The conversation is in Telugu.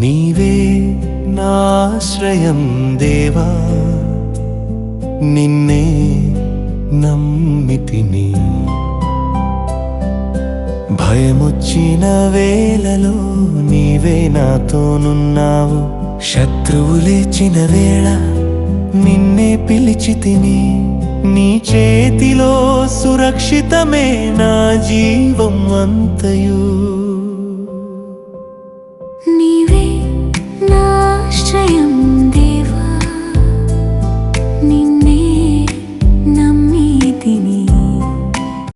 నీవే నాశ్రయం దేవా. నిన్నే నమ్మితిని. భయమొచ్చిన వేళలో నీవే నాతోనున్నావు. శత్రువు లేచిన వేళ నిన్నే పిలిచి తిని. నీ చేతిలో సురక్షితమే నా జీవం అంతయు.